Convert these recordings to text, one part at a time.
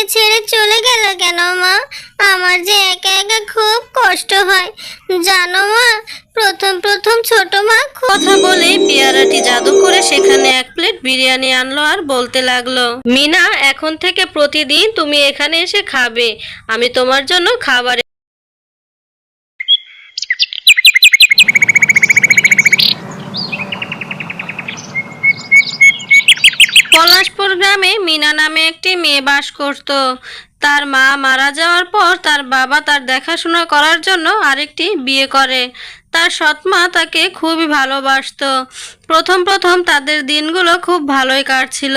আমাকে ছেড়ে চলে গেল কেন মা? আমার যে একা একা খুব কষ্ট হয়। জানো মা, প্রথম প্রথম ছোট মা কথা বলেই পেয়ারাটি জাদু করে সেখানে এক প্লেট বিরিয়ানি আনলো আর বলতে লাগল, মিনা, এখন থেকে প্রতিদিন তুমি এখানে এসে খাবে। আমি তোমার জন্য খাবার পলাশপুর গ্রামে মিনা নামে একটি মেয়ে বাস করত। তার মা মারা যাওয়ার পর তার বাবা তার দেখাশোনা করার জন্য আরেকটি বিয়ে করে। তার সৎমা তাকে খুবই ভালোবাসতো। প্রথম প্রথম তাদের দিনগুলো খুব ভালোই কাটছিল।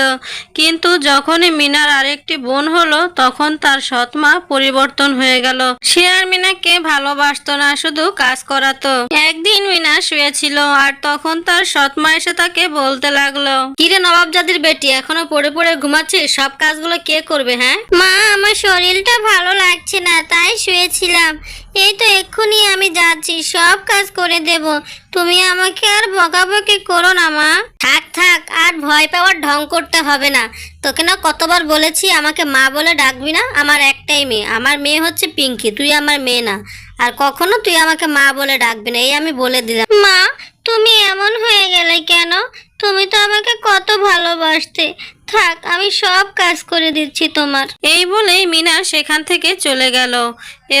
কিন্তু যখনই মিনার আরেকটি বোন হলো, তখন তার সৎমা পরিবর্তন হয়ে গেল। সে আর মিনাকে ভালোবাসতো না, শুধু কাজ করাতো। একদিন মিনা শুয়েছিল আর তখন তার সৎমা এসে তাকে বলতে লাগল, কিরে নবাবজাদির বেটি, এখনও পড়ে পড়ে ঘুমাচ্ছিস? সব কাজগুলো কে করবে হ্যাঁ? মা, আমার শরীরটা ভালো লাগছে না, তাই শুয়েছিলাম। এই তো এক্ষুনি আমি যাচ্ছি, সব কাজ করে দেব। তুমি আমাকে আর বকাবকি করো না, মা। থাক থাক, আর ভয় পাওয়ার ঢং করতে হবে না। তোকে না কতবার বলেছি আমাকে মা বলে ডাকবি না? আমার একটাই মেয়ে। আমার মেয়ে হচ্ছে পিঙ্কি, তুই আমার মেয়ে না। আর কখনো তুই আমাকে মা বলে ডাকবি না, এই আমি বলে দিলাম। মা, তুমি এমন হয়ে গেলে কেন? তুমি তো আমাকে কত ভালোবাসতে। থাক আমি সব কাজ করে দিচ্ছি তোমার। এই বলেই মিনা সেখান থেকে চলে গেল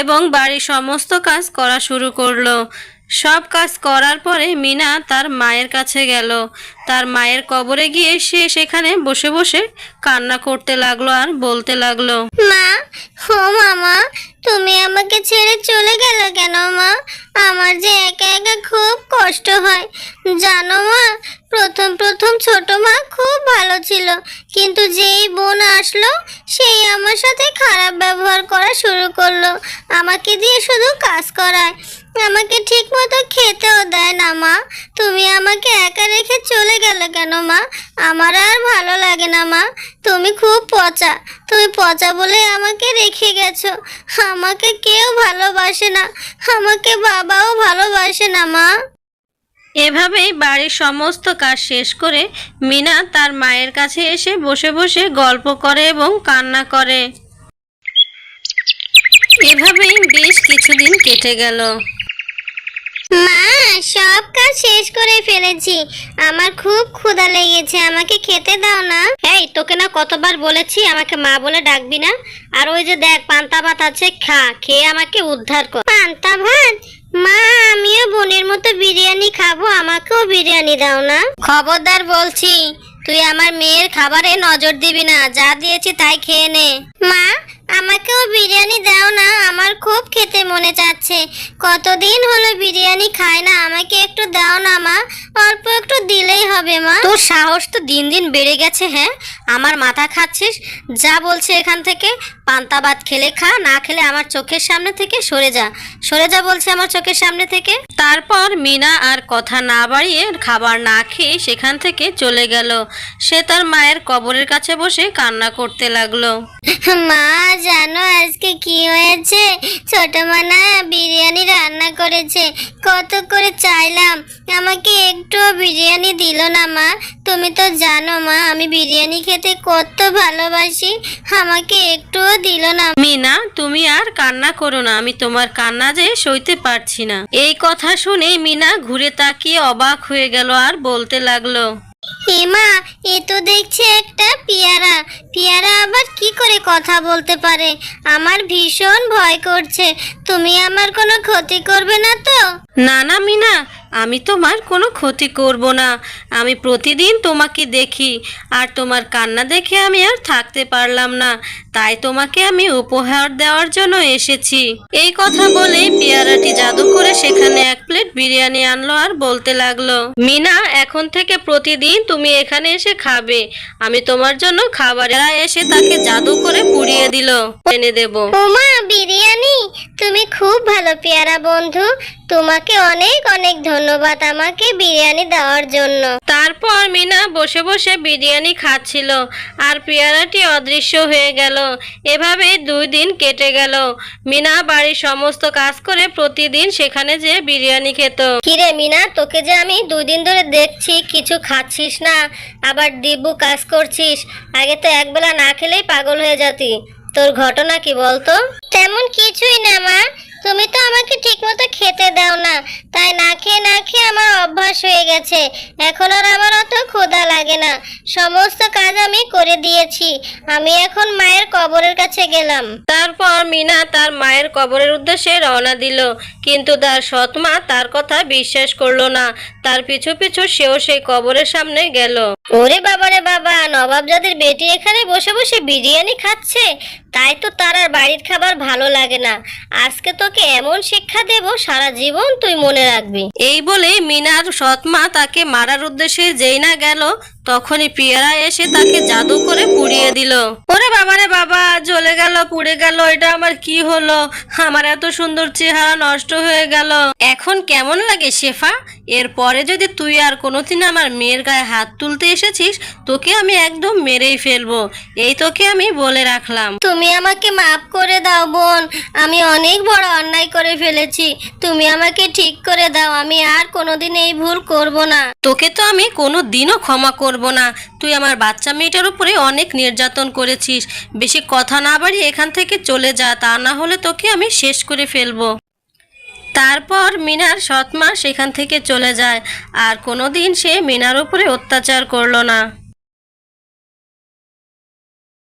এবং বাড়ির সমস্ত কাজ করা শুরু করল। সব কাজ করার পরে মিনা তার মায়ের কাছে গেল। তার মায়ের কবরে গিয়ে সে সেখানে বসে বসে কান্না করতে লাগল আর বলতে লাগল মা ও মামা তুমি আমাকে ছেড়ে চলে গেল কেন মা? আমার যে একা একা খুব কষ্ট হয়। জানো মা প্রথম প্রথম ছোট মা খুব ভালো ছিল, কিন্তু যেই বোন আসলো, সেই আমার সাথে খারাপ ব্যবহার করা শুরু করল। আমাকে দিয়ে শুধু কাজ করায়। আমাকে ঠিক মতো খেতেও দেয় না মা। তুমি আমাকে একা রেখে চলে গেলে কেন মা? আমার আর ভালো লাগে না মা। তুমি খুব পচা। তুমি পচা বলে আমাকে রেখে গেছো। আমাকে কেউ ভালোবাসে না। আমাকে বাবাও ভালোবাসে না মা। এভাবেই বাড়ির সমস্ত কাজ শেষ করে মিনা তার মায়ের কাছে এসে বসে বসে গল্প করে এবং কান্না করে। এভাবেই বেশ কিছুদিন কেটে গেল। মা সব কাজ শেষ করে ফেলেছি। আমার খুব ক্ষুধা লেগেছে আমাকে খেতে দাও না। এই তোকে না কতবার বলেছি আমাকে মা বলে ডাকবি না? আর ওই যে দেখ পান্তা ভাত আছে খা খেয়ে আমাকে উদ্ধার কর। পান্তা ভাত? মতো বিরিয়ানি খাব, আমাকেও বিরিয়ানি দাও না। খবরদার বলছি, তুই আমার মেয়ের খাবারে নজর দিবি না, যা দিয়েছি তাই খেয়ে নে। মা, আমাকেও বিরিয়ানি দাও মনে যাচ্ছে। কতদিন হলো বিরিয়ানি খাই না? আমাকে একটু দাও না মা। অল্প একটু দিলেই হবে মা। তোর সাহস তো দিন দিন বেড়ে গেছে হ্যাঁ? আমার মাথা খাচ্ছিস? যা বলছে এখান থেকে পান্তা ভাত খেলে খা না খেলে আমার চোখের সামনে থেকে সরে যা। সরে যা বলছে আমার চোখের সামনে থেকে। তারপর মিনা আর কথা না বাড়িয়ে খাবার না খেয়ে সেখান থেকে চলে গেল। সে তার মায়ের কবরের কাছে বসে কান্না করতে লাগল। মা জানো আজকে কি হয়েছে? ছোট মানা বিরিয়ানি রান্না করেছে। কত করে চাইলাম। আমাকে একটু বিরিয়ানি দিল না, মা। তুমি তো জানো, মা, আমি বিরিয়ানি খেতে কত ভালোবাসি। আমাকে একটুও দিল না। মিনা, তুমি আর কান্না করো না, আমি তোমার কান্না যে সইতে পারছি না। এই কথা শুনে মিনা ঘুরে তাকিয়ে অবাক হয়ে গেল আর বলতে লাগল হেমা এ তো দেখছি একটা পিয়ারা। পিয়ারা আবার কি করে কথা বলতে পারে? আমার ভীষণ ভয় করছে। তুমি আমার কোনো ক্ষতি করবে না তো? না না, মিনা আমি তোমার কোনো ক্ষতি করব না। আমি প্রতিদিন তোমাকে দেখি, আর তোমার কান্না দেখে আমি আর থাকতে পারলাম না। তাই তোমাকে আমি উপহার দেওয়ার জন্য এসেছি। এই কথা বলে পেয়ারাটি জাদু করে সেখানে এক প্লেট বিরিয়ানি আনলো আর বলতে লাগল, মিনা, এখন থেকে প্রতিদিন তুমি এখানে এসে খাবে। আমি তোমার জন্য খাবার এসে তাকে জাদু করে পুড়িয়ে দিল। এনে দেবো। তুমি খুব ভালো পেয়ারা বন্ধু। তোমাকে অনেক অনেক ধন্যবাদ আমাকে বিরিয়ানি দেওয়ার জন্য। তারপর মিনা বসে বসে বিরিয়ানি খাচ্ছিল আর পেয়ারাটি অদৃশ্য হয়ে গেল। এভাবে দুই দিন কেটে গেল। মিনা বাড়ির সমস্ত কাজ করে প্রতিদিন সেখানে যে বিরিয়ানি খেত। কিরে মিনা তোকে যে আমি দুই দিন ধরে দেখছি কিছু খাচ্ছিস না? আবার দিব্যু কাজ করছিস। আগে তো একবেলা না খেলেই পাগল হয়ে যাতি। তোর ঘটনা কি বলতো? তেমন কিছুই না, মা। তুমি তো আমাকে ঠিকমতো খেতে দাও না। তাই না খেয়ে না খেয়ে আমার অভ্যাস হয়ে গেছে। এখন আর আমার অত ক্ষুধা লাগে না। সমস্ত কাজ আমি করে দিয়েছি। আমি এখন মায়ের কবরের কাছে গেলাম। তারপর মিনা তার মায়ের কবরের উদ্দেশ্যে রওনা দিল। কিন্তু তার সৎমা তার কথা বিশ্বাস করল না। তার পিছু পিছু সেও সেই কবরের সামনে গেল। ওরে বাবারে বাবা নবাবজাদের বেটি এখানে বসে বসে বিরিয়ানি খাচ্ছে? তাই তো তার আর বাড়ির খাবার ভালো লাগে না। আজকে তোকে এমন শিক্ষা দেব সারা জীবন তুই মনে রাখবি। এই বলে মিনার সৎমা তাকে মারার উদ্দেশ্যে যেই না গেল তখনই পিয়ারা এসে তাকে জাদু করে পুড়িয়ে দিল। ওরে বাবারে বাবা জ্বলে গেল পুড়ে গেল এটা আমার কি হলো? আমার এত সুন্দর চেহারা নষ্ট হয়ে গেল। এখন কেমন লাগে শেফা? এরপরে যদি তুই আর কোনোদিন আমার মেয়ের গায়ে হাত তুলতে এসেছিস তোকে আমি একদম মেরেই ফেলব। এই তোকে আমি বলে রাখলাম। তুমি আমাকে মাফ করে দাও বোন। আমি অনেক বড় অন্যায় করে ফেলেছি। তুমি আমাকে ঠিক করে দাও। আমি আর কোনোদিন এই ভুল করব না। তোকে তো আমি কোনো দিনও ক্ষমা করব না। তুই আমার বাচ্চা মেয়েটার উপরে অনেক নির্যাতন করেছিস। বেশি কথা না বাড়িয়ে এখান থেকে চলে যা, তা না হলে তোকে আমি শেষ করে ফেলব। তারপর মিনার সৎমা সেখান থেকে চলে যায়, আর কোনো দিন সে মিনার উপরে অত্যাচার করল না।